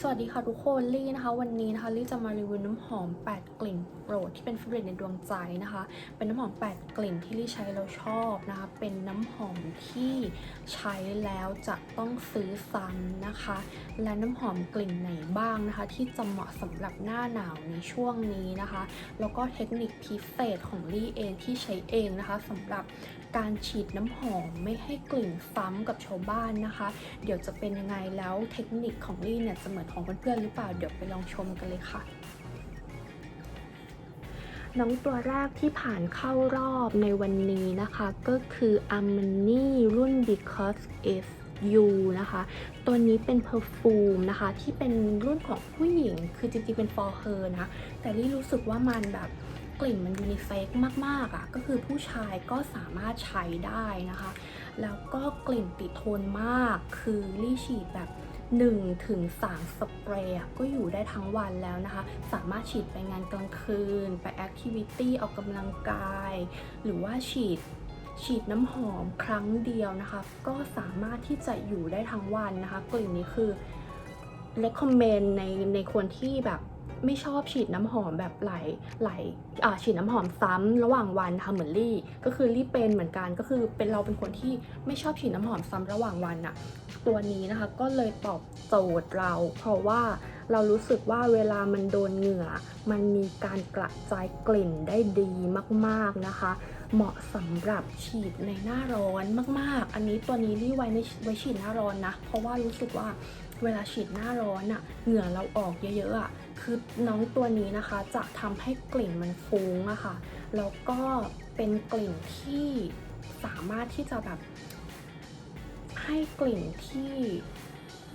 สวัสดีค่ะทุกคนลี่นะคะ วันนี้นะคะลี่จะมารีวิวน้ำหอม 8 กลิ่นโปรดที่เป็นฟรนในดวงใจนะคะ เป็นน้ำหอม 8 กลิ่นที่ลี่ใช้แล้วชอบนะคะ เป็นน้ำหอมที่ใช้แล้วจะต้องซื้อซ้ำนะคะ และน้ำหอมกลิ่นไหนบ้างนะคะ ที่จะเหมาะสำหรับหน้าหนาวในช่วงนี้นะคะ แล้วก็เทคนิคพิเศษของลี่เองที่ใช้เองนะคะสำหรับ การฉีดน้ำหอมไม่ให้กลิ่นซ้ำกับชาวบ้านนะคะ เดี๋ยวจะเป็นยังไงแล้วเทคนิคของลี่เนี่ยจะเหมือนของเพื่อนๆหรือเปล่า เดี๋ยวไปลองชมกันเลยค่ะน้องตัวแรกที่ผ่านเข้ารอบในวันนี้นะคะ ก็คือ Armani รุ่น Because It's You นะคะ ตัวนี้เป็นเพอร์ฟูมนะคะ ที่เป็นรุ่นของผู้หญิงคือจริงๆเป็น for her นะ แต่ลี่รู้สึกว่ามันแบบ กลิ่นมันยูนิเซ็กมากๆอะ่ะก็คือผู้ชายก็สามารถใช้ได้นะคะ แล้วก็กลิ่นติดทนมากคือลี่ฉีดแบบ1ถึง3สเปรย์ก็อยู่ได้ทั้งวันแล้วนะคะ สามารถฉีดไปงานกลางคืน ไปแอคทิวิตี้ออกกำลังกาย หรือว่าฉีดฉีดน้ำหอมครั้งเดียวนะคะ ก็สามารถที่จะอยู่ได้ทั้งวันนะคะ กลิ่นนี้คือ recommend ในในคนที่แบบ ไม่ชอบฉีดน้ำหอมแบบไหลายหลฉีดน้ำหอมซ้ำระหว่างวันนะคะเหมือนลี่ ก็คือลี่เป็นเหมือนกันก็คือเป็นเราเป็นคนที่ไม่ชอบฉีดน้ำหอมซ้ำระหว่างวันอะตัวนี้นะคะก็เลยตอบโจทย์เรา เพราะว่าเรารู้สึกว่าเวลามันโดนเหงื่อ มันมีการกระจายกลิ่นได้ดีมากๆนะคะ เหมาะสำหรับฉีดในหน้าร้อนมากๆ อันนี้ตัวนี้รี่ไว้ในไว้ฉีดหน้าร้อนนะ เพราะว่ารู้สึกว่าเวลาฉีดหน้าร้อนอะเหงื่อเราออกเยอะๆอะ คือน้องตัวนี้นะคะจะทำให้กลิ่นมันฟุ้งอะค่ะแล้วก็เป็นกลิ่นที่สามารถที่จะแบบ ให้กลิ่นที่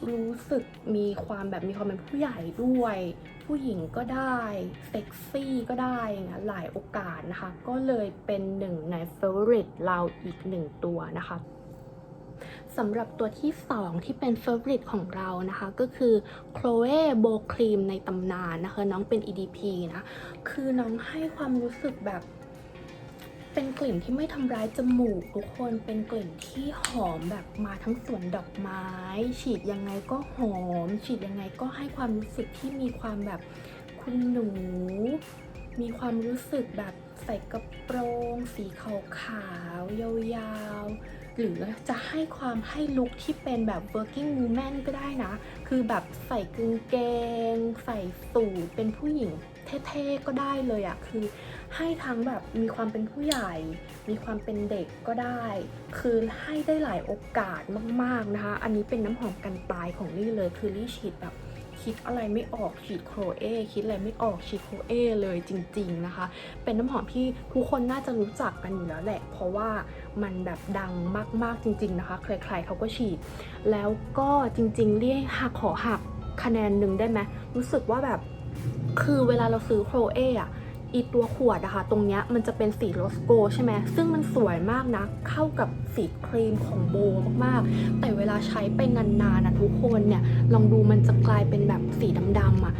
รู้สึกมีความแบบมีความเป็นผู้ใหญ่ด้วย ผู้หญิงก็ได้เซ็กซี่ก็ได้อย่างเงี้ยหลายโอกาสนะคะ ก็เลยเป็นหนึ่งใน favorite เราอีกหนึ่งตัวนะคะ สำหรับตัวที่ 2 ที่เป็น favorite ของเรานะคะ ก็คือ Chloe b o Cream ในตำนานนะคะ น้องเป็น EDP นะ คือน้องให้ความรู้สึกแบบเป็นกลิ่นที่ไม่ทำร้ายจมูกทุกคน เป็นกลิ่นที่หอมแบบมาทั้งสวนดอกไม้ ฉีดยังไงก็หอม ฉีดยังไงก็ให้ความรู้สึกที่มีความแบบคุณหนู มีความรู้สึกแบบใส่กระโปรง สีขาวขาวๆยาวๆ หรือจะให้ความให้ลุคที่เป็นแบบ working woman ก็ได้นะ คือแบบใส่กางเกง ใส่สูทเป็นผู้หญิงเท่ๆก็ได้เลยอะคือให้ทั้งแบบมีความเป็นผู้ใหญ่ มีความเป็นเด็กก็ได้ คือให้ได้หลายโอกาสมากๆนะคะ อันนี้เป็นน้ำหอมกันตายของลี่เลยคือลี่ฉีดแบบ คิดอะไรไม่ออกฉีดโครเอคิดอะไรไม่ออกฉีดโครเอเลยจริง ๆนะคะ เป็นน้ำหอมที่ทุกคนน่าจะรู้จักกันอยู่แล้วแหละ เพราะว่ามันแบบดังมากๆจริง ๆนะคะ ใครๆเขาก็ฉีด แล้วก็จริงๆ เรียกหักขอหักคะแนนหนึ่งได้ไหมรู้สึกว่าแบบคือเวลาเราซื้อโครเออะ อีตัวขวดอะคะตรงเนี้ยมันจะเป็นสีโรสโกใช่ไหมซึ่งมันสวยมากนะ เข้ากับสีครีมของโบมากๆ แต่เวลาใช้ไปนานๆนะทุกคนเนี่ย ลองดูมันจะกลายเป็นแบบสีดำๆอะ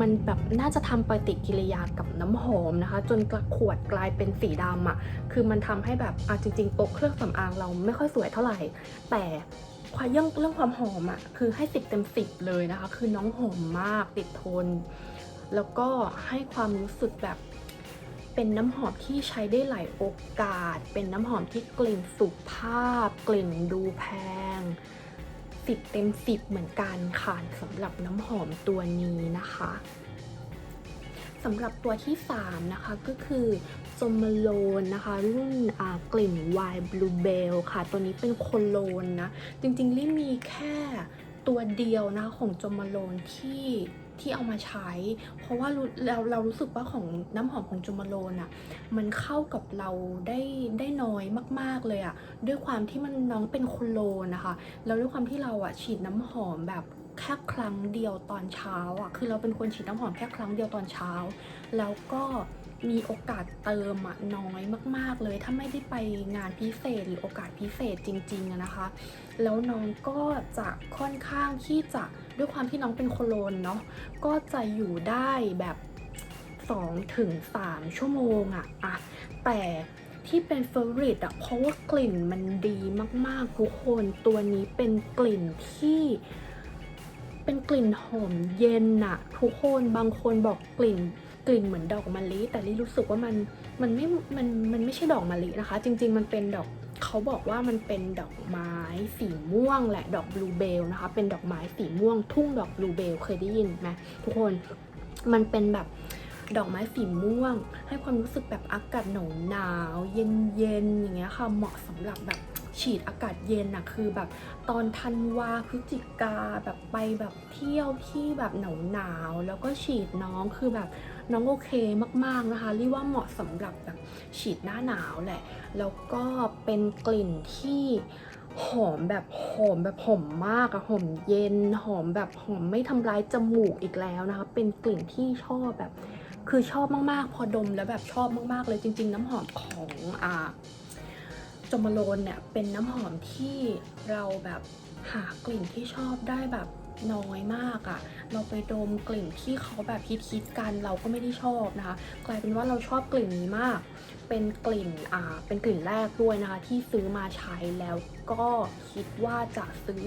มันแบบน่าจะทำปฏิกิริยากับน้ำหอมนะคะ จนกระขวดกลายเป็นสีดำอะคือมันทำให้แบบอะจริงๆโต๊ะเครื่องสำอางเราไม่ค่อยสวยเท่าไหร่ แต่ความเรื่องเรื่องความหอมอะคือให้สิบเต็มสิบเลยนะคะ คือน้องหอมมากติดทน แล้วก็ให้ความรู้สึกแบบเป็นน้ำหอมที่ใช้ได้หลายโอกาส เป็นน้ำหอมที่กลิ่นสุภาพ กลิ่นดูแพงสิบเต็มสิบเหมือนกันค่ะสำหรับน้ำหอมตัวนี้นะคะสำหรับตัวที่ 3 นะคะก็คือจมโลนนะคะ รุ่นกลิ่น Wild Bluebell ค่ะ ตัวนี้เป็นโคโลนนะ จริงๆ ลี่มีแค่ตัวเดียวนะคะของจมโลนที่ ที่เอามาใช้ เพราะว่าเราเรารู้สึกว่าของน้ำหอมของจมาโลนอะ่ะมันเข้ากับเราได้ได้น้อยมาก ๆเลยอะ่ะด้วยความที่มันน้องเป็นโคโลนนะคะแล้วด้วยความที่เราอะ่ะฉีดน้ำหอมแบบแค่ครั้งเดียวตอนเช้าอะ่ะ คือเราเป็นคนฉีดน้ำหอมแค่ครั้งเดียวตอนเช้า แล้วก็มีโอกาสเติมอะน้อยมาก ๆ เลย ถ้าไม่ได้ไปงานพิเศษหรือโอกาสพิเศษจริงๆนะคะ แล้วน้องก็จะค่อนข้างที่จะ ด้วยความที่น้องเป็นโคโลนเนาะก็จะอยู่ได้แบบ2ถึง3ชั่วโมงอะอะแต่ที่เป็นเฟ v o r ริตอะเพราะว่ากลิ่นมันดีมากๆทุกคนตัวนี้เป็นกลิ่นที่เป็นกลิ่นหอมเย็นอะทุกคนบางคนบอกกลิ่นกลิ่นเหมือนดอกมะลิแต่ลี่รู้สึกว่ามันมันไม่มันมันไม่ใช่ดอกมะลินะคะ จริง ๆ มันเป็นดอก เขาบอกว่ามันเป็นดอกไม้สีม่วงแหละดอกบลูเบลนะคะ เป็นดอกไม้สีม่วง ทุ่งดอกบลูเบลเคยได้ยินไหมทุกคนมันเป็นแบบดอกไม้สีม่วง ให้ความรู้สึกแบบอากาศหนาวหนาวเย็นเย็นๆอย่างเงี้ยค่ะเหมาะสำหรับแบบฉีดอากาศเย็นอะคือแบบตอนธันวาพฤศจิกาแบบไปแบบเที่ยวที่แบบหนาวหนาวแล้วก็ฉีดน้องคือแบบ น้องโอเคมากๆนะคะรีว่าเหมาะสำหรับแบบฉีดหน้าหนาวแหละ แล้วก็เป็นกลิ่นที่หอมแบบหอมแบบหอมมากอะหอมเย็นหอมแบบหอมไม่ทำร้ายจมูกอีกแล้วนะคะ เป็นกลิ่นที่ชอบแบบ คือชอบมากๆ พอดมแล้วแบบชอบมากๆ เลยจริง ๆ น้ำหอมของอ่าจมโลนเนี่ยเป็นน้ำหอมที่เราแบบหากลิ่นที่ชอบได้แบบน้อยมากอะ่ะ เราไปดมกลิ่นที่เขาแบบฮิตๆกันเราก็ไม่ได้ชอบนะคะ กลายเป็นว่าเราชอบกลิ่นนี้มาก เป็นกลิ่นอ่าเป็นกลิ่นแรกด้วยนะคะ ที่ซื้อมาใช้แล้วก็คิดว่าจะซื้อ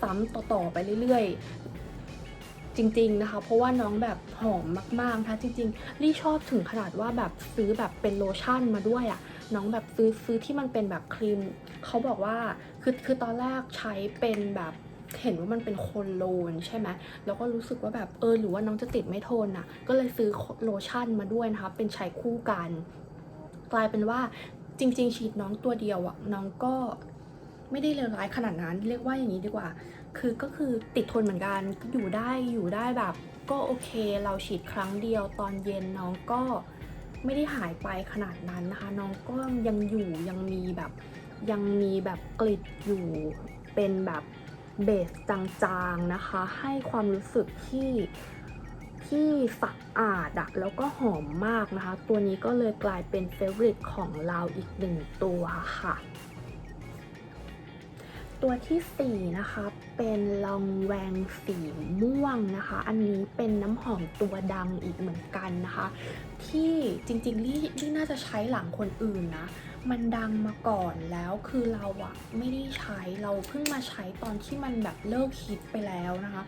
ซ้ำต่อๆไปเรื่อยๆจริงๆนะคะ เพราะว่าน้องแบบหอมมากๆนะคะจริงๆลี่ชอบถึงขนาดว่าแบบซื้อแบบเป็นโลชั่นมาด้วยอะ่ะน้องแบบซื้อซื้อที่มันเป็นแบบครีมเขาบอกว่าคือคือตอนแรกใช้เป็นแบบ เห็นว่ามันเป็นโคนโลนใช่ไหมแล้วก็รู้สึกว่าแบบเออหรือว่าน้องจะติดไม่ทนอะ ก็เลยซื้อโลชั่นมาด้วยนะคะ เป็นใช้คู่กัน กลายเป็นว่าจริง ๆ ฉีดน้องตัวเดียวอะน้องก็ไม่ได้เลวร้ายขนาดนั้น เรียกว่าอย่างนี้ดีกว่า คือก็คือติดทนเหมือนกันอยู่ได้อยู่ได้แบบ ก็โอเค เราฉีดครั้งเดียวตอนเย็นน้องก็ไม่ได้หายไปขนาดนั้นนะคะ น้องก็ยังอยู่ยังมีแบบยังมีแบบกลิดอยู่เป็นแบบ เบสจางๆนะคะ ให้ความรู้สึกที่ที่สะอาดอะแล้วก็หอมมากนะคะ ตัวนี้ก็เลยกลายเป็นเฟเวอร์ของเราอีกหนึ่งตัวค่ะ ตัวที่ 4 นะคะ เป็นลองแวงสีม่วงนะคะ อันนี้เป็นน้ำหอมตัวดังอีกเหมือนกันนะคะ ที่จริงๆลี่ลี่น่าจะใช้หลังคนอื่นนะ มันดังมาก่อนแล้วคือเราอะไม่ได้ใช้เราเพิ่งมาใช้ตอนที่มันแบบเลิกฮิตไปแล้วนะคะ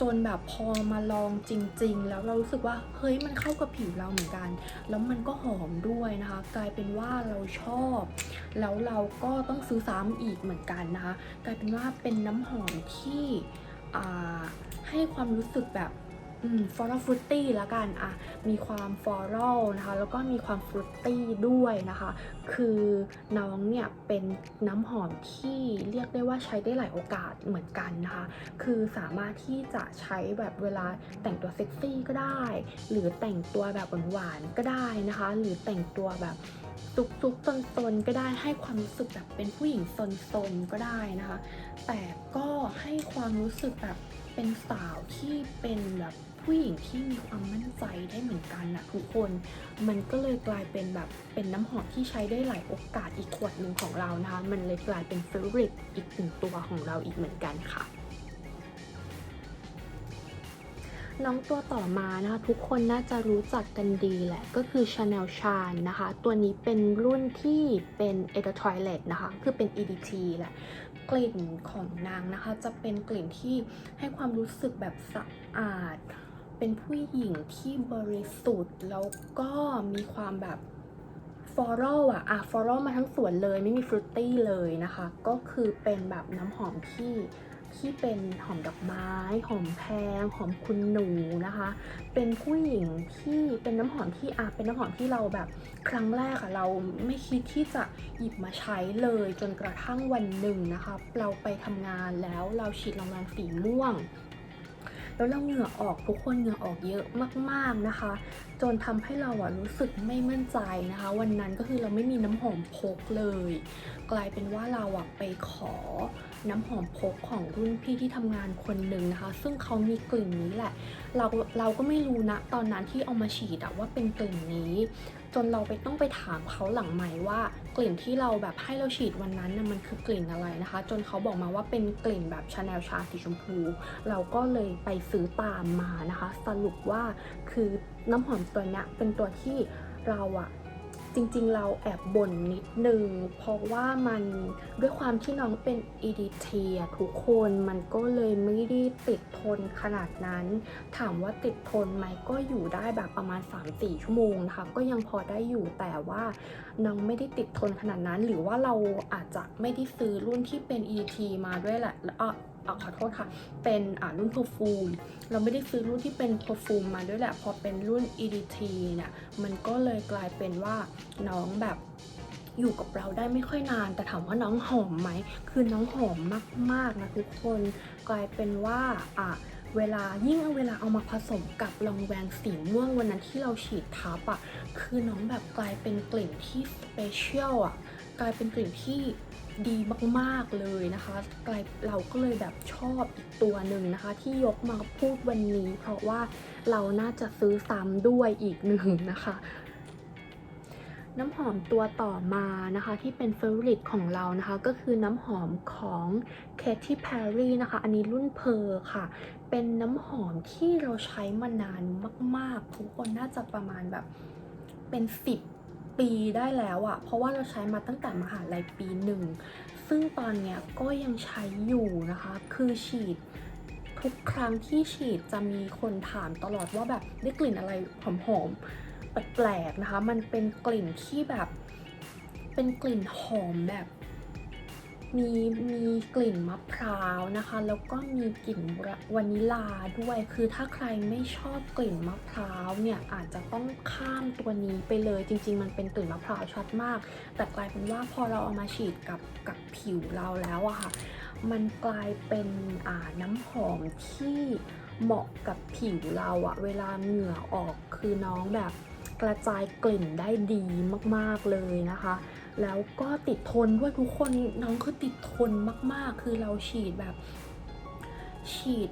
จนแบบพอมาลองจริง ๆ แล้วเรารู้สึกว่าเฮ้ยมันเข้ากับผิวเราเหมือนกัน แล้วมันก็หอมด้วยนะคะ กลายเป็นว่าเราชอบ แล้วเราก็ต้องซื้อซ้ำอีกเหมือนกันนะคะ กลายเป็นว่าเป็นน้ำหอมที่ให้ความรู้สึกแบบ ฟลอรัลฟรุตตี้ละกันอะมีความฟลอรัลนะคะแล้วก็มีความฟรุตตี้ด้วยนะคะ คือน้องเนี่ยเป็นน้ำหอมที่เรียกได้ว่าใช้ได้หลายโอกาสเหมือนกันนะคะ คือสามารถที่จะใช้แบบเวลาแต่งตัวเซ็กซี่ก็ได้ หรือแต่งตัวแบบหวานๆก็ได้นะคะ หรือแต่งตัวแบบซุกซุกซนซนๆก็ได้ให้ความรู้สึกแบบเป็นผู้หญิงซนซนๆก็ได้นะคะ แต่ก็ให้ความรู้สึกแบบเป็นสาวที่เป็นแบบ ผู้หญิงที่มีความมั่นใจได้เหมือนกันนะทุกคน มันก็เลยกลายเป็นแบบเป็นน้ำหอมที่ใช้ได้หลายโอกาสอีกขวดหนึ่งของเรานะคะ มันเลยกลายเป็นเฟ v o r i t อีกหนึ่งตัวของเราอีกเหมือนกันค่ะน้องตัวต่อมานะคะทุกคนน่าจะรู้จักกันดีแหละ ก็คือ Chanel Chan นะคะ ตัวนี้เป็นรุ่นที่เป็น e d a Toilet นะคะ คือเป็น EDT แหละ กลิ่นของนางนะคะ จะเป็นกลิ่นที่ให้ความรู้สึกแบบสะอาด เป็นผู้หญิงที่บริสุทธิ์แล้วก็มีความแบบฟลอรัลอะอะฟลอรัลมาทั้งสวนเลยไม่มีฟรุตตี้เลยนะคะ ก็คือเป็นแบบน้ำหอมที่ที่เป็นหอมดอกไม้ หอมแพง หอมคุณหนูนะคะ เป็นผู้หญิงที่เป็นน้ำหอมที่อะเป็นน้ำหอมที่เราแบบครั้งแรกอะเราไม่คิดที่จะหยิบมาใช้เลยจนกระทั่งวันหนึ่งนะคะ เราไปทำงานแล้วเราฉีดรางวัลสีม่วง แล้วเราเหงื่อออกทุกคนเหงื่อออกเยอะมากๆนะคะ จนทำให้เราอะรู้สึกไม่มั่นใจนะคะ วันนั้นก็คือเราไม่มีน้ำหอมพกเลย กลายเป็นว่าเราอะไปขอน้ำหอมพกของรุ่นพี่ที่ทำงานคนหนึ่งนะคะ ซึ่งเขามีกลิ่นนี้แหละ เราเราก็ไม่รู้นะตอนนั้นที่เอามาฉีดอะว่าเป็นกลิ่นนี้ จนเราไปต้องไปถามเขาหลังใหม่ว่ากลิ่นที่เราแบบให้เราฉีดวันนั้นน่ะมันคือกลิ่นอะไรนะคะ จนเขาบอกมาว่าเป็นกลิ่นแบบชาแนลชาสีชมพู เราก็เลยไปซื้อตามมานะคะ สรุปว่าคือน้ำหอมตัวเนี้ยเป็นตัวที่เราอะ จริงๆ เราแอบบ่นนิดนึง เพราะว่ามันด้วยความที่น้องเป็น EDT อะทุกคนมันก็เลยไม่ได้ติดทนขนาดนั้น ถามว่าติดทนไหมก็อยู่ได้แบบประมาณ 3-4 ชั่วโมงนะคะ ก็ยังพอได้อยู่แต่ว่าน้องไม่ได้ติดทนขนาดนั้น หรือว่าเราอาจจะไม่ได้ซื้อรุ่นที่เป็น EDT มาด้วยแหละแล้ว อะอะขอโทษค่ะ เป็นอ่ารุ่น perfume เราไม่ได้ซื้อรุ่นที่เป็น perfume มาด้วยแหละ พอเป็นรุ่น EDT เนี่ยมันก็เลยกลายเป็นว่าน้องแบบอยู่กับเราได้ไม่ค่อยนาน แต่ถามว่าน้องหอมไหม คือน้องหอมมากๆนะทุกคน กลายเป็นว่าอะ เวลายิ่งเอาเวลาเอามาผสมกับลองแวงสีม่วงวันนั้นที่เราฉีดทับอะคือน้องแบบกลายเป็นกลิ่นที่สเปเชียลอะกลายเป็นกลิ่นที่ดีมากๆเลยนะคะกลายเราก็เลยแบบชอบอีกตัวหนึ่งนะคะ ที่ยกมาพูดวันนี้ เพราะว่าเราน่าจะซื้อซ้ำด้วยอีกหนึ่งนะคะน้ำหอมตัวต่อมานะคะที่เป็นเฟ v o r i t ของเรานะคะ ก็คือน้ำหอมของ Katy Perry นะคะ อันนี้รุ่นเพอร์ค่ะ เป็นน้ำหอมที่เราใช้มานานมาก ๆ ทุกคนน่าจะประมาณแบบเป็น10ปีได้แล้วอะเพราะว่าเราใช้มาตั้งแต่มหาลัยปีหนึ่ง ซึ่งตอนเนี้ยก็ยังใช้อยู่นะคะ คือฉีดทุกครั้งที่ฉีดจะมีคนถามตลอดว่าแบบได้กลิ่นอะไรหอมๆแปลกๆนะคะ มันเป็นกลิ่นที่แบบเป็นกลิ่นหอมแบบ มีมีกลิ่นมะพร้าวนะคะ แล้วก็มีกลิ่นวานิลาด้วย คือถ้าใครไม่ชอบกลิ่นมะพร้าวเนี่ยอาจจะต้องข้ามตัวนี้ไปเลยจริง ๆ มันเป็นกลิ่นมะพร้าวชัดมาก แต่กลายเป็นว่าพอเราเอามาฉีดกับกับผิวเราแล้วอะค่ะ มันกลายเป็นน้ำหอมที่เหมาะกับผิวเราอะเวลาเหงื่อออกคือน้องแบบกระจายกลิ่นได้ดีมากๆเลยนะคะ แล้วก็ติดทนด้วยทุกคนน้องคือติดทนมากๆ คือเราฉีดแบบ ฉีด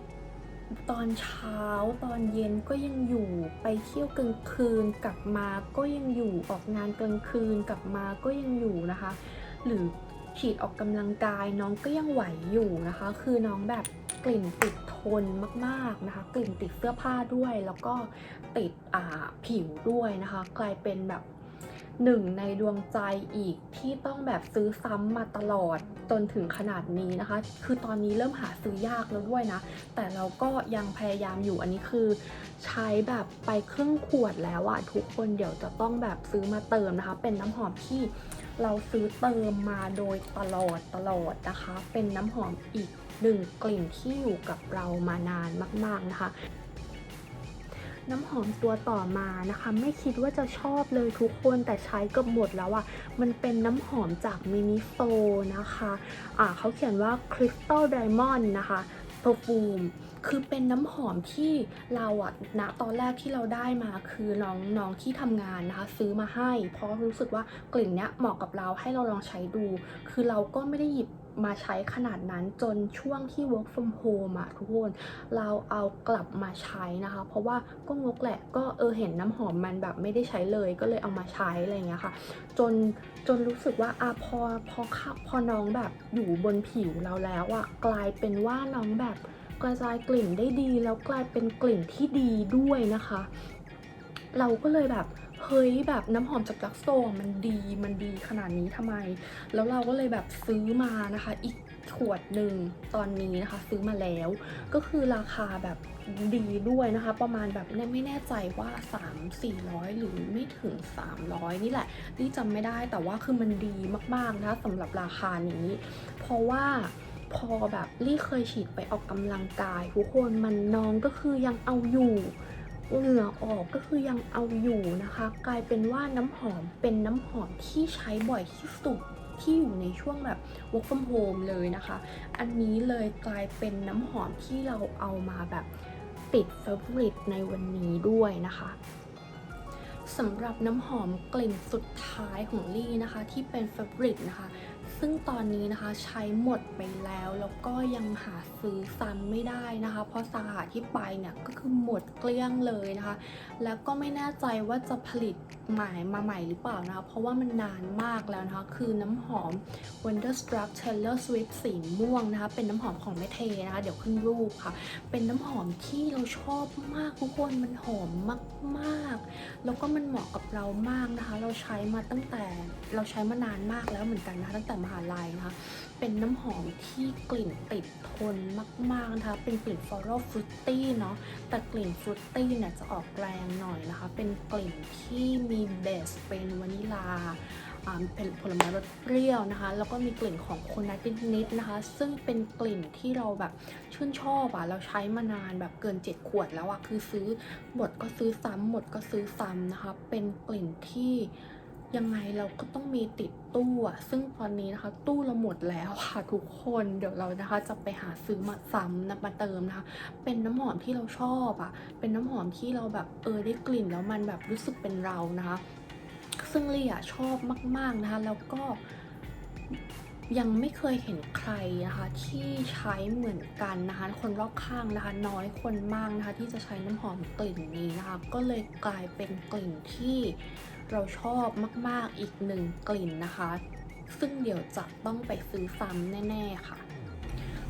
ตอนเช้าตอนเย็นก็ยังอยู่ไปเที่ยวกลางคืนกลับมาก็ยังอยู่ออกงานกลางคืนกลับมาก็ยังอยู่นะคะ หรือฉีดออกกำลังกายน้องก็ยังไหวอยู่นะคะ คือน้องแบบกลิ่นติดทนมากๆนะคะ กลิ่นติดเสื้อผ้าด้วยแล้วก็ติดอ่าผิวด้วยนะคะ กลายเป็นแบบ หนึ่งในดวงใจอีกที่ต้องแบบซื้อซ้ำมาตลอดจนถึงขนาดนี้นะคะ คือตอนนี้เริ่มหาซื้อยากแล้วด้วยนะ แต่เราก็ยังพยายามอยู่อันนี้คือ ใช้แบบไปครึ่งขวดแล้วอะทุกคนเดี๋ยวจะต้องแบบซื้อมาเติมนะคะ เป็นน้ำหอมที่เราซื้อเติมมาโดยตลอดตลอดนะคะ เป็นน้ำหอมอีกหนึ่งกลิ่นที่อยู่กับเรามานานมาก ๆนะคะ น้ำหอมตัวต่อมานะคะ ไม่คิดว่าจะชอบเลยทุกคนแต่ใช้กือบหมดแล้วอะ่ะ มันเป็นน้ำหอมจากมินิโซนะคะอ่าเขาเขียนว่า Crystal Diamond นะคะ Perfume คือเป็นน้ำหอมที่เราอะณตอนแรกที่เราได้มาคือน้องน้องที่ทำงานนะคะ ซื้อมาให้ เพราะรู้สึกว่ากลิ่นเนี้ยเหมาะกับเราให้เราลองใช้ดู คือเราก็ไม่ได้หยิบ มาใช้ขนาดนั้นจนช่วงที่ work from home อะทุกคนเราเอากลับมาใช้นะคะ เพราะว่าก็งกแหละก็เออเห็นน้ำหอมมันแบบไม่ได้ใช้เลยก็เลยเอามาใช้อะไรเงี้ยค่ะ จนจนรู้สึกว่าอะพอพอเข้าพอน้องแบบอยู่บนผิวเราแล้วอะกลายเป็นว่าน้องแบบกระจายกลิ่นได้ดี แล้วกลายเป็นกลิ่นที่ดีด้วยนะคะ เราก็เลยแบบ เฮ้ยแบบน้ำหอมจากลักโซมันดีมันดีขนาดนี้ทำไม แล้วเราก็เลยแบบซื้อมานะคะอีกขวดหนึ่งตอนนี้นะคะซื้อมาแล้ว ก็คือราคาแบบดีด้วยนะคะ ประมาณแบบไม่แน่ใจว่า 3 400 หรือไม่ถึง 300 นี่แหละนี่จำไม่ได้แต่ว่าคือมันดีมากๆนะสำหรับราคานี้ เพราะว่าพอแบบลี่เคยฉีดไปออกกำลังกายทุกคนมันน้องก็คือยังเอาอยู่ เหงื่อออกก็คือยังเอาอยู่นะคะ กลายเป็นว่าน้ำหอมเป็นน้ำหอมที่ใช้บ่อยที่สุดที่อยู่ในช่วงแบบ work from home เลยนะคะ อันนี้เลยกลายเป็นน้ำหอมที่เราเอามาแบบติด favorite ในวันนี้ด้วยนะคะสำหรับน้ำหอมกลิ่นสุดท้ายของลี่นะคะ ที่เป็น favorite นะคะ ซึ่งตอนนี้นะคะใช้หมดไปแล้ว แล้วก็ยังหาซื้อซ้ำไม่ได้นะคะ เพราะสาขาที่ไปเนี่ยก็คือหมดเกลี้ยงเลยนะคะ แล้วก็ไม่แน่ใจว่าจะผลิตใหม่มาใหม่หรือเปล่านะคะ เพราะว่ามันนานมากแล้วนะคะ คือน้ำหอม Wonderstruck Taylor Swift สีม่วงนะคะ เป็นน้ำหอมของแม่เทนะคะ เดี๋ยวขึ้นรูปค่ะ เป็นน้ำหอมที่เราชอบมากทุกคนมันหอมมากๆ แล้วก็มันเหมาะกับเรามากนะคะ เราใช้มาตั้งแต่เราใช้มานานมากแล้วเหมือนกันนะคะตั้งแต่มหาลัยนะคะ เป็นน้ำหอมที่กลิ่นติดทนมากๆนะคะ เป็นกลิ่น floral fruity เนาะ แต่กลิ่นฟรุตตี้เนี่ยจะออกแรงหน่อยนะคะ เป็นกลิ่นที่มีเบสเป็นวานิลาอ่าเป็นผลไม้รสเปรี้ยวนะคะ แล้วก็มีกลิ่นของโคนัทนิดๆนะคะ ซึ่งเป็นกลิ่นที่เราแบบชื่นชอบอะเราใช้มานานแบบเกิน 7 ขวดแล้วอะคือซื้อหมดก็ซื้อซ้ำหมดก็ซื้อซ้ำนะคะ เป็นกลิ่นที่ ยังไงเราก็ต้องมีติดตู้อะซึ่งตอนนี้นะคะ ตู้เราหมดแล้วค่ะทุกคนเดี๋ยวเรานะคะจะไปหาซื้อมาซ้ำนะมาเติมนะคะ เป็นน้ำหอมที่เราชอบอะเป็นน้ำหอมที่เราแบบเออได้กลิ่นแล้วมันแบบรู้สึกเป็นเรานะคะ ซึ่งลี่อะชอบมาก ๆนะคะ แล้วก็ยังไม่เคยเห็นใครนะคะที่ใช้เหมือนกันนะคะ คนรอบข้างนะคะ น้อยคนมากนะคะ ที่จะใช้น้ำหอมกลิ่นนี้นะคะ ก็เลยกลายเป็นกลิ่นที่ เราชอบมากๆอีกหนึ่งกลิ่นนะคะ ซึ่งเดี๋ยวจะต้องไปซื้อซ้ำแน่ ๆ ค่ะ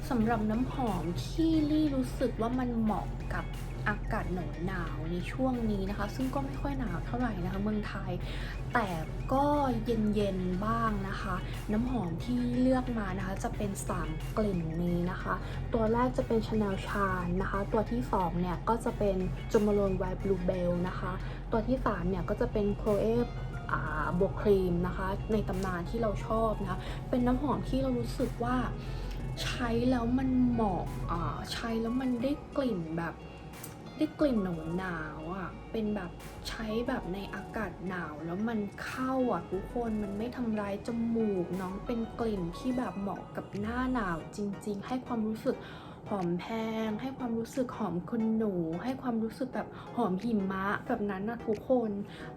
สำหรับน้ำหอมที่ลี่รู้สึกว่ามันเหมาะกับ อากาศหนาวหนาวในช่วงนี้นะคะ ซึ่งก็ไม่ค่อยหนาวเท่าไหร่นะคะ เมืองไทย แต่ก็เย็นๆบ้างนะคะ น้ำหอมที่เลือกมานะคะ จะเป็น 3 กลิ่นนี้นะคะ ตัวแรกจะเป็น Chanel Chan นะคะ ตัวที่ 2 เนี่ย ก็จะเป็น Jo Malone White Bluebell นะคะ ตัวที่ 3 เนี่ย ก็จะเป็น Chloe อ่าบวกครีมนะคะ ในตำนานที่เราชอบนะคะ เป็นน้ำหอมที่เรารู้สึกว่าใช้แล้วมันเหมาะใช้แล้วมันได้กลิ่นแบบ ได้กลิ่นหนาวหนาวอะ เป็นแบบใช้แบบในอากาศหนาวแล้วมันเข้าอะทุกคนมันไม่ทำร้ายจมูก น้องเป็นกลิ่นที่แบบเหมาะกับหน้าหนาวจริง ๆ ให้ความรู้สึกหอมแพง ให้ความรู้สึกหอมคนหนู ให้ความรู้สึกแบบหอมหิมะแบบนั้นนะทุกคน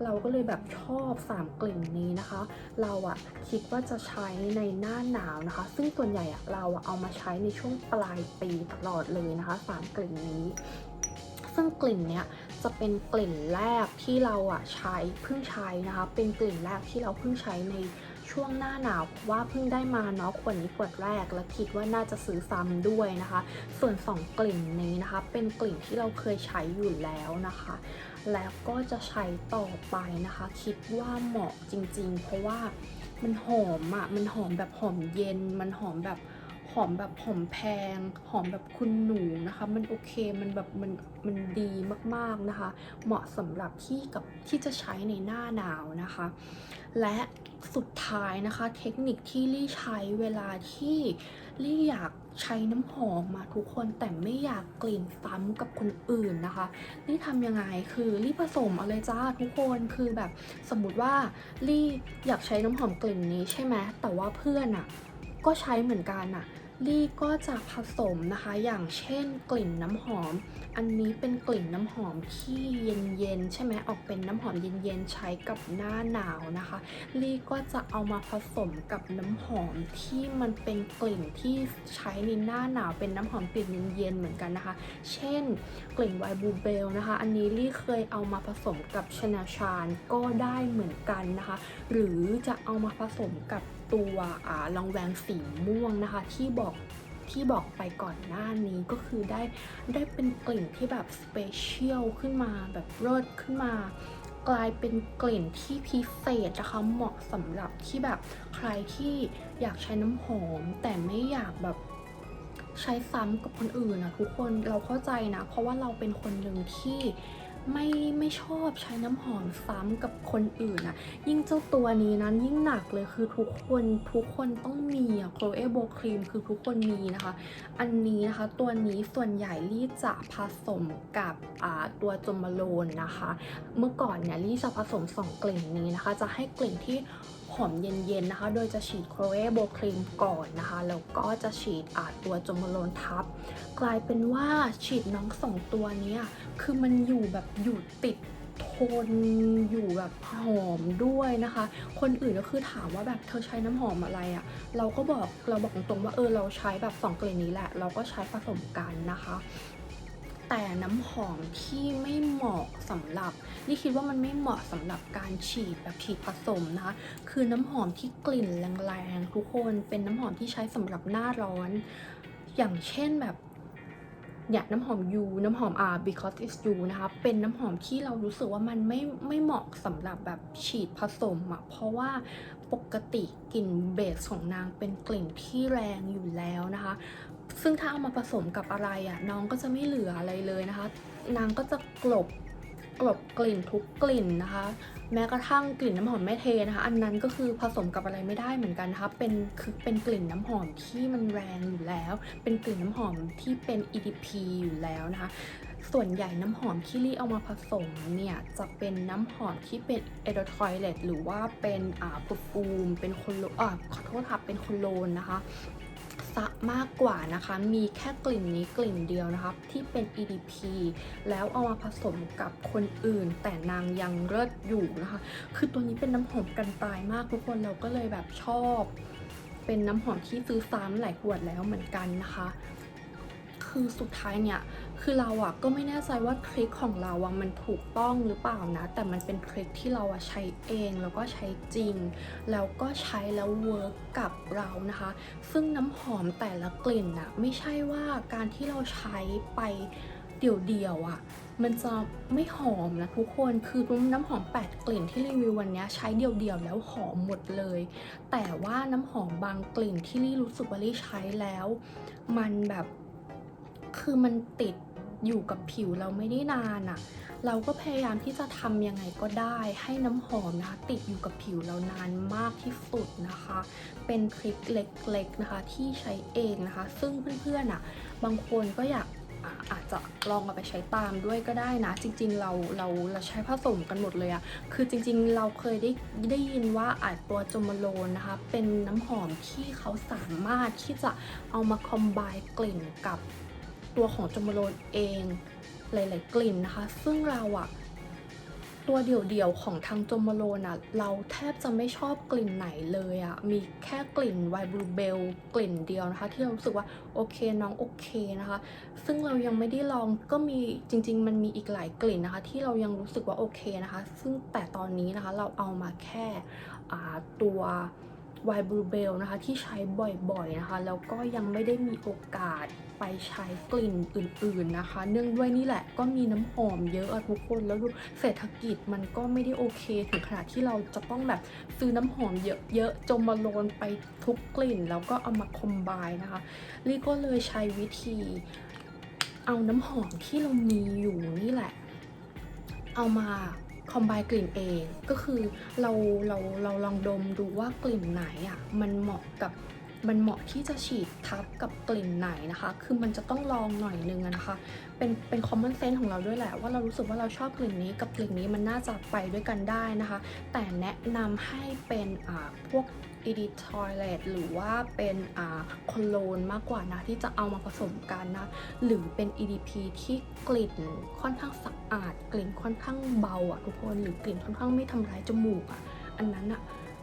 เราก็เลยแบบชอบสามกลิ่นนี้นะคะ เราอะคิดว่าจะใช้ในหน้าหนาวนะคะ ซึ่งส่วนใหญ่อะเราอะเอามาใช้ในช่วงปลายปีตลอดเลยนะคะสามกลิ่นนี้ ซึ่งกลิ่นเนี้ยจะเป็นกลิ่นแรกที่เราอะใช้เพิ่งใช้นะคะ เป็นกลิ่นแรกที่เราเพิ่งใช้ในช่วงหน้าหนาวว่าเพิ่งได้มาเนาะขวดนี้ขวดแรก และคิดว่าน่าจะซื้อซ้ำด้วยนะคะ ส่วนสองกลิ่นนี้นะคะ เป็นกลิ่นที่เราเคยใช้อยู่แล้วนะคะ แล้วก็จะใช้ต่อไปนะคะ คิดว่าเหมาะจริง ๆ เพราะว่ามันหอมอะ่ะมันหอมแบบหอมเย็นมันหอมแบบ หอมแบบหอมแพง หอมแบบคุณหนูนะคะ มันโอเคมันแบบมันมันดีมากๆนะคะ เหมาะสำหรับที่กับที่จะใช้ในหน้าหนาวนะคะ และสุดท้ายนะคะ เทคนิคที่ลี่ใช้เวลาที่ลี่อยากใช้น้ำหอมมาทุกคนแต่ไม่อยากกลิ่นซ้ำกับคนอื่นนะคะลี่ทำยังไงคือลี่ผสมเอาเลยจ้าทุกคนคือแบบสมมติว่าลี่อยากใช้น้ำหอมกลิ่นนี้ใช่ไหมแต่ว่าเพื่อนอะ่ะก็ใช้เหมือนกันอะ ลี่ก็จะผสมนะคะ อย่างเช่นกลิ่นน้ำหอม อันนี้เป็นกลิ่นน้ำหอมที่เย็นๆใช่ไหมออกเป็นน้ำหอมเย็นๆใช้กับหน้าหนาวนะคะลี่ก็จะเอามาผสมกับน้ำหอมที่มันเป็นกลิ่นที่ใช้ในหน้าหนาว เป็นน้ำหอมกลิ่นเย็นๆเหมือนกันนะคะ เช่น กลิ่นไวบูเบลนะคะ อันนี้ลี่เคยเอามาผสมกับชนาชานก็ได้เหมือนกันนะคะ หรือจะเอามาผสมกับ ตัวอลองแวงสีม่วงนะคะ ที่บอกที่บอกไปก่อนหน้านี้ก็คือได้ได้เป็นกลิ่นที่แบบสเปเชียลขึ้นมาแบบเลิศขึ้นมา กลายเป็นกลิ่นที่พิเศษนะคะเหมาะสำหรับที่แบบใครที่อยากใช้น้ำหอม แต่ไม่อยากแบบใช้ซ้ำกับคนอื่นนะทุกคนเราเข้าใจนะ เพราะว่าเราเป็นคนหนึ่งที่ ไม่ไม่ชอบใช้น้ำหอมซ้ำกับคนอื่นอะยิ่งเจ้าตัวนี้นั้นยิ่งหนักเลยคือทุกคนทุกคนต้องมีอะโคลเอโบครีมคือทุกคนมีนะคะ อันนี้นะคะตัวนี้ส่วนใหญ่ลี่จะผสมกับอ่าตัวจมโลนนะคะ เมื่อก่อนเนี่ยลี่จะผสม 2 กลิ่นนี้นะคะ จะให้กลิ่นที่ หอมเย็นๆนะคะ โดยจะฉีดโครเอโบครีมก่อนนะคะ แล้วก็จะฉีดอาตัวจมโลนทับ กลายเป็นว่าฉีดน้องสองตัวนี้คือมันอยู่แบบอยู่ติดทนอยู่แบบหอมด้วยนะคะ คนอื่นก็คือถามว่าแบบเธอใช้น้ำหอมอะไรอะ่ะ เราก็บอกเราบอกตรงๆว่าเออเราใช้แบบสองกลิ่นนี้แหละ เราก็ใช้ผสมกันนะคะ แต่น้ำหอมที่ไม่เหมาะสำหรับ นี่คิดว่ามันไม่เหมาะสำหรับการฉีดแบบฉีดผสมนะคะคือน้ำหอมที่กลิ่นแรงๆทุกคนเป็นน้ำหอมที่ใช้สำหรับหน้าร้อน อย่างเช่นแบบเนี่ยน้ำหอมยูน้ำหอมอา because it's you นะคะ เป็นน้ำหอมที่เรารู้สึกว่ามันไม่ไม่เหมาะสำหรับแบบฉีดผสมอะเพราะว่าปกติกลิ่นเบสของนางเป็นกลิ่นที่แรงอยู่แล้วนะคะ ซึ่งถ้าเอามาผสมกับอะไรอะน้องก็จะไม่เหลืออะไรเลยนะคะ นางก็จะกลบกลบกลิ่นทุกกลิ่นนะคะ แม้กระทั่งกลิ่นน้ำหอมแม่เทนะคะ อันนั้นก็คือผสมกับอะไรไม่ได้เหมือนกันนะคะเป็นคือเป็นกลิ่นน้ำหอมที่มันแรงอยู่แล้ว เป็นกลิ่นน้ำหอมที่เป็น EDP อยู่แล้วนะคะ ส่วนใหญ่น้ำหอมที่ลี่เอามาผสมเนี่ยจะเป็นน้ำหอมที่เป็นเอโดทอยเลตหรือว่าเป็นอ่าปูมเป็นโคโลอ่าขอโทษค่ะเป็นโคโลนนะคะ ซะมากกว่านะคะ มีแค่กลิ่นนี้กลิ่นเดียวนะคะที่เป็น EDP แล้วเอามาผสมกับคนอื่น แต่นางยังเลิศอยู่นะคะ คือตัวนี้เป็นน้ำหอมกันตายมากทุกคนเราก็เลยแบบชอบ เป็นน้ำหอมที่ซื้อซ้ำหลายขวดแล้วเหมือนกันนะคะ คือสุดท้ายเนี่ย คือเราอะก็ไม่แน่ใจว่าทริคของเราอะมันถูกต้องหรือเปล่านะ แต่มันเป็นทริคที่เราอะใช้เองแล้วก็ใช้จริง แล้วก็ใช้แล้วเวิร์กกับเรานะคะ ซึ่งน้ำหอมแต่ละกลิ่นอะไม่ใช่ว่าการที่เราใช้ไปเดี่ยวๆอะมันจะไม่หอมนะทุกคน คือน้ำหอม 8 กลิ่นที่รีวิววันนี้ใช้เดี่ยวๆแล้วหอมหมดเลย แต่ว่าน้ำหอมบางกลิ่นที่ลี่รู้สึกว่าลี่ใช้แล้ว มันแบบคือมันติด อยู่กับผิวเราไม่ได้นานอะเราก็พยายามที่จะทำยังไงก็ได้ ให้น้ำหอมนะคะติดอยู่กับผิวเรานานมากที่สุดนะคะ เป็นทริคเล็กๆนะคะที่ใช้เองนะคะ ซึ่งเพื่อนๆอะ บางคนก็อยากอาอาจจะลองเอาไปใช้ตามด้วยก็ได้นะ จริง ๆ เราเราเราใช้ผสมกันหมดเลยอะคือจริง ๆ เราเคยได้ได้ยินว่าอาจตัวโจมาโลนนะคะ เป็นน้ำหอมที่เขาสามารถที่จะเอามาคอมไบกลิ่นกับ ตัวของโจมาโลนเองหลายๆกลิ่นนะคะ ซึ่งเราอะตัวเดี่ยวๆของทางโจมาโลนอะเราแทบจะไม่ชอบกลิ่นไหนเลยอะมีแค่กลิ่นไวบลูเบลกลิ่นเดียวนะคะ ที่เรารู้สึกว่าโอเคน้องโอเคนะคะ ซึ่งเรายังไม่ได้ลองก็มีจริง ๆ มันมีอีกหลายกลิ่นนะคะ ที่เรายังรู้สึกว่าโอเคนะคะ ซึ่งแต่ตอนนี้นะคะเราเอามาแค่ตัว ไวบลูเบลนะคะที่ใช้บ่อยๆนะคะแล้วก็ยังไม่ได้มีโอกาสไปใช้กลิ่นอื่นๆนะคะ เนื่องด้วยนี่แหละก็มีน้ำหอมเยอะอะทุกคนแล้วดูเศรษฐกิจมันก็ไม่ได้โอเค ถึงขนาดที่เราจะต้องแบบซื้อน้ำหอมเยอะๆจมมาโลนไปทุกกลิ่น แล้วก็เอามาคอมไบนะคะลี่ก็เลยใช้วิธีเอาน้ำหอมที่เรามีอยู่นี่แหละ เอามา คอมไบกลิ่นเองก็คือเราเราเราลองดมดูว่ากลิ่นไหนอะมันเหมาะกับมันเหมาะที่จะฉีดทับกับกลิ่นไหนนะคะ คือมันจะต้องลองหน่อยนึงนะคะ เป็นเป็นคอมมอนเซนส์ของเราด้วยแหละ ว่าเรารู้สึกว่าเราชอบกลิ่นนี้กับกลิ่นนี้มันน่าจะไปด้วยกันได้นะคะ แต่แนะนำให้เป็นอ่าพวก e d i t o i l e t หรือว่าเป็นอ่าโคโลนมากกว่านะ ที่จะเอามาผสมกันนะ หรือเป็น EDP ที่กลิ่นค่อนข้างสะอาด กลิ่นค่อนข้างเบาอะทุกคนหรือกลิ่นค่อนข้างไม่ทำร้ายจมูกอะอันนั้นอะ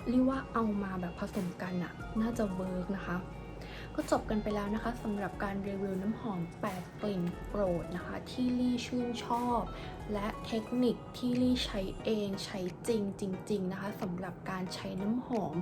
เรียกว่าเอามาแบบผสมกันอะน่าจะเวิร์กนะคะก็จบกันไปแล้วนะคะสำหรับการรีวิวน้ำหอม 8 กลิ่นโปรดนะคะ ที่ลี่ชื่นชอบ และเทคนิคที่ลี่ใช้เองใช้จริงจริง ๆ นะคะสำหรับการใช้น้ำหอม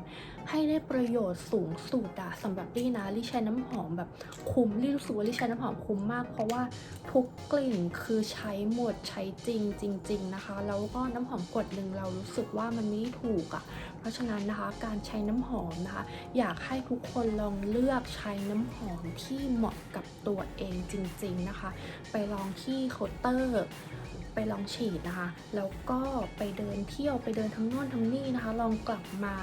ให้ได้ประโยชน์สูงสุดอะสำหรับลี่นะลี่ใช้น้ำหอมแบบคุ้มลี่รู้สึกว่าลี่ใช้น้ำหอมคุ้มมาก เพราะว่าทุกกลิ่นคือใช้หมดใช้จริงจริง ๆ นะคะ แล้วก็น้ำหอมกดหนึ่งเรารู้สึกว่ามันไม่ถูกอะเพราะฉะนั้นนะคะการใช้น้ำหอมนะคะ อยากให้ทุกคนลองเลือกใช้น้ำหอมที่เหมาะกับตัวเองจริง ๆ นะคะ ไปลองที่เคาน์เตอร์ ไปลองฉีดนะคะ แล้วก็ไปเดินเที่ยวไปเดินทั้งน่นทั้งนี่นะคะ ลองกลับมา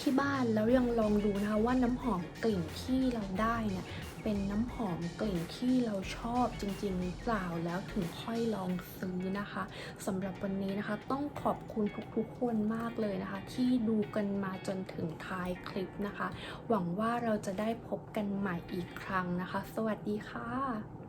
ที่บ้านแล้วยังลองดูนะคะว่าน้ำหอมกลิ่นที่เราได้เนี่ยเป็นน้ำหอมกลิ่นที่เราชอบจริงๆหรือเปล่าแล้วถึงค่อยลองซื้อนะคะสำหรับวันนี้นะคะ ต้องขอบคุณทุกๆคนมากเลยนะคะ ที่ดูกันมาจนถึงท้ายคลิปนะคะ หวังว่าเราจะได้พบกันใหม่อีกครั้งนะคะ สวัสดีค่ะ